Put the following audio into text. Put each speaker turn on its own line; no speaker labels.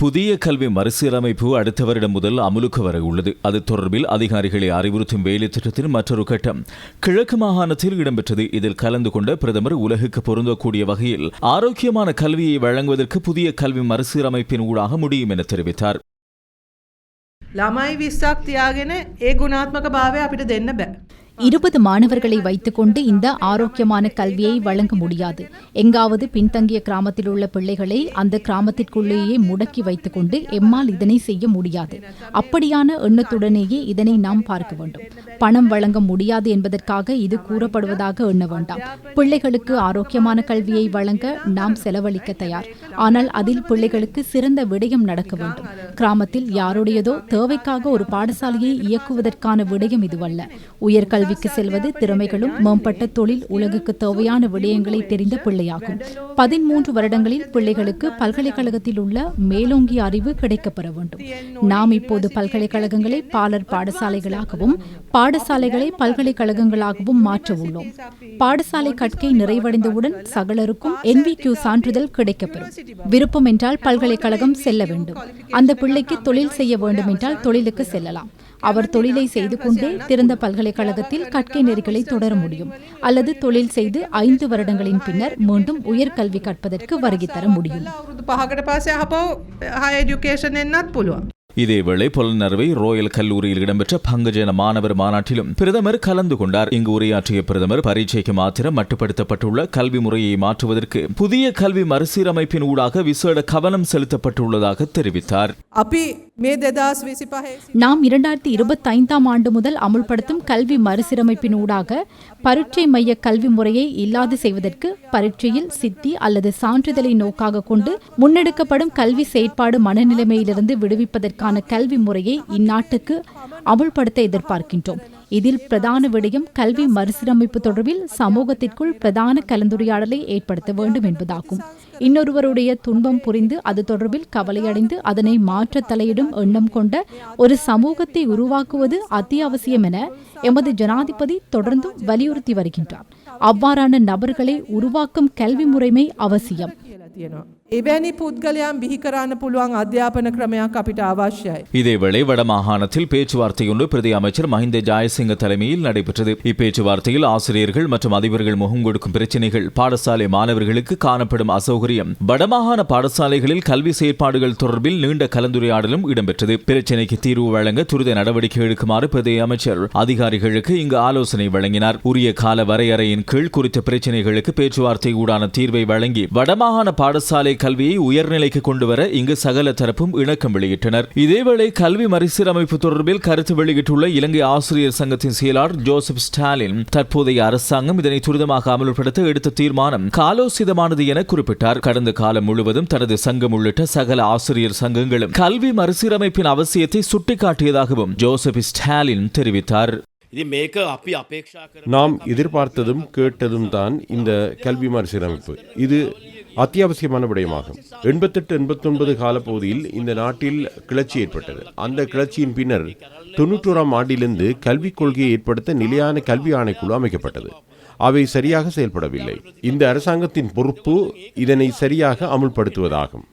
புதிய கல்வி மறுசீரமைப்பு அடுத்த வருடம் முதல் அமுலுக்கு வர உள்ளது அது தொடர்பில் அதிகாரிகளை அறிவுறுத்தும் வேலை திட்டத்தின் மற்றொரு கட்டம் கிழக்கு மாகாணத்தில் இடம்பெற்றது இதில் கலந்து கொண்ட பிரதமர் உலகுக்கு பொருந்தக்கூடிய வகையில் ஆரோக்கியமான கல்வியை வழங்குவதற்கு புதிய கல்வி மறுசீரமைப்பின் ஊடாக முடியும் என தெரிவித்தார்
ළමයි විස්සක් තියාගෙන ඒ ගුණාත්මක භාවය අපිට දෙන්න බෑ.
இருபது மாணவர்களை வைத்துக்கொண்டு இந்த ஆரோக்கியமான கல்வியை வழங்க முடியாது. எங்காவது பின்தங்கிய கிராமத்தில் உள்ள பிள்ளைகளை அந்த கிராமத்திற்குள்ளேயே முடக்கி வைத்துக்கொண்டு எம்மால் இதனை செய்ய முடியாது. அப்படியான எண்ணத்துடனேயே இதனை நாம் பார்க்க வேண்டும். பணம் வழங்க முடியாது என்பதற்காக இது கூறப்படுவதாக எண்ண வேண்டாம். பிள்ளைகளுக்கு ஆரோக்கியமான கல்வியை வழங்க நாம் செலவழிக்க தயார். ஆனால் அதில் பிள்ளைகளுக்கு சிறந்த விடயம் நடக்க வேண்டும். கிராமத்தில் யாருடையதோ தேவைக்காக ஒரு பாடசாலையை இயக்குவதற்கான விடயம் இதுவல்ல. கல்விக்கு செல்வது திறமைகளும் மேம்பட்ட தொழில் உலகுக்கு தேவையான விடயங்களை தெரிந்த பிள்ளையாகும். பதிமூன்று வருடங்களில் பிள்ளைகளுக்கு பல்கலைக்கழகத்தில் உள்ள மேலோங்கிய அறிவு கிடைக்கப்பெற வேண்டும். நாம் இப்போது பல்கலைக்கழகங்களை பாலர் பாடசாலைகளாகவும் பாடசாலைகளை பல்கலைக்கழகங்களாகவும் மாற்ற உள்ளோம். பாடசாலை கற்கை நிறைவடைந்தவுடன் சகலருக்கும் என்விக்யூ சான்றிதழ் கிடைக்கப்பெறும். விருப்பம் என்றால் பல்கலைக்கழகம் செல்ல வேண்டும். அந்த பிள்ளைக்கு தொழில் செய்ய வேண்டும் என்றால் தொழிலுக்கு செல்லலாம். அவர் தொழிலை செய்து கொண்டே திறந்த பல்கலைக்கழகத்தில் கற்கை நெறிகளை தொடர முடியும். அல்லது தொழில் செய்து ஐந்து வருடங்களின் பின்னர் மீண்டும் உயர்கல்வி கற்பதற்கு வருகை தர முடியும்.
இதேவேளை புலனறுவை ரோயல் கல்லூரியில் இடம்பெற்ற பங்குஜன மாணவர் மாநாட்டிலும் பிரதமர் கலந்து கொண்டார். இங்கு உரையாற்றிய பிரதமர் பரீட்சைக்கு மாத்திரம் மட்டுப்படுத்தப்பட்டுள்ள கல்வி முறையை மாற்றுவதற்கு புதிய கல்வி மறுசீரமைப்பின் ஊடாக விசேட கவனம் செலுத்தப்பட்டுள்ளதாக தெரிவித்தார்.
நாம் இரண்டாயிரத்தி இருபத்தி ஐந்தாம் ஆண்டு முதல் அமுல்படுத்தும் கல்வி மறுசீரமைப்பின் ஊடாக பரீட்சை மைய கல்வி முறையை இல்லாது செய்வதற்கு பரீட்சையில் சித்தி அல்லது சான்றிதழை நோக்காக கொண்டு முன்னெடுக்கப்படும் கல்வி செயற்பாடு மனநிலைமையிலிருந்து விடுவிப்பதற்கு மாணவர்களுக்கான கல்வி முறையை இந்நாட்டுக்கு அமுல்படுத்த எதிர்பார்க்கின்றோம். இதில் பிரதான விடயம் கல்வி மறுசீரமைப்பு தொடர்பில் சமூகத்திற்குள் பிரதான கலந்துரையாடலை ஏற்படுத்த வேண்டும் என்பதாகும். இன்னொருவருடைய துன்பம் புரிந்து அது தொடர்பில் கவலையடைந்து அதனை மாற்ற தலையிடும் எண்ணம் கொண்ட ஒரு சமூகத்தை உருவாக்குவது அத்தியாவசியம் என எமது ஜனாதிபதி தொடர்ந்தும் வலியுறுத்தி வருகின்றார். அவ்வாறான நபர்களை உருவாக்கும் கல்வி முறைமை அவசியம்.
එවැනි පුද්ගලයන් බිහි කරන්න පුළුවන් අධ්‍යාපන ක්‍රමයක් අපිට අවශ්‍යයි.
இதேவேளை வடமாகாணத்தில் பேச்சுவார்த்தை ஒன்று பிரதி அமைச்சர் மஹிந்த ஜாயசிங்க தலைமையில் நடைபெற்றது இப்பேச்சுவார்த்தையில் ஆசிரியர்கள் மற்றும் அதிபர்கள் முகம் கொடுக்கும் பிரச்சினைகள் பாடசாலை மாணவர்களுக்கு காணப்படும் அசௌகரியம் வடமாகாண பாடசாலைகளில் கல்வி செயற்பாடுகள் தொடர்பில் நீண்ட கலந்துரையாடலும் இடம்பெற்றது பிரச்சினைக்கு தீர்வு வழங்க துரித நடவடிக்கை எடுக்குமாறு பிரதி அமைச்சர் அதிகாரிகளுக்கு இங்கு ஆலோசனை வழங்கினார் உரிய கால வரையறையின் கீழ் குறித்த பிரச்சினைகளுக்கு பேச்சுவார்த்தை ஊடான தீர்வை வழங்கி வடமாகாண பாடசாலை கல்வியை உயர்நிலைக்கு கொண்டுவர இங்கு சகல தரப்பும் இணக்கம் வெளியிட்டனர். இதேவேளை கல்வி மறுசீரமைப்பு தொடர்பில் கருத்து வெளியிட்டுள்ள இலங்கை ஆசிரியர் சங்கத்தின் செயலாளர் ஜோசப் ஸ்டாலின் தற்போதைய அரசாங்கம் இதனை துரிதமாக அமல்படுத்த எடுத்த தீர்மானம் காலோசிதமானது என குறிப்பிட்டார். கடந்த காலம் முழுவதும் தனது சங்கம் உள்ளிட்ட சகல ஆசிரியர் சங்கங்களும் கல்வி மறுசீரமைப்பின் அவசியத்தை சுட்டிக்காட்டியதாகவும் ஜோசப் ஸ்டாலின் தெரிவித்தார்.
நாம் எதிர்பார்த்ததும் கேட்டதும் தான் இந்த கல்வி மறுசீரமைப்பு இது அத்தியாவசியமான விடயமாகும். எண்பத்தெட்டு எண்பத்தொன்பது காலப்பகுதியில் இந்த நாட்டில் கிளர்ச்சி ஏற்பட்டது. அந்த கிளர்ச்சியின் பின்னர் தொன்னூற்றோராம் ஆண்டிலிருந்து கல்விக் கொள்கையை ஏற்படுத்த நிலையான கல்வி ஆணைக்குழு அமைக்கப்பட்டது. அவை சரியாக செயல்படவில்லை. இந்த அரசாங்கத்தின் பொறுப்பு இதனை சரியாக அமுல்படுத்துவதாகும்.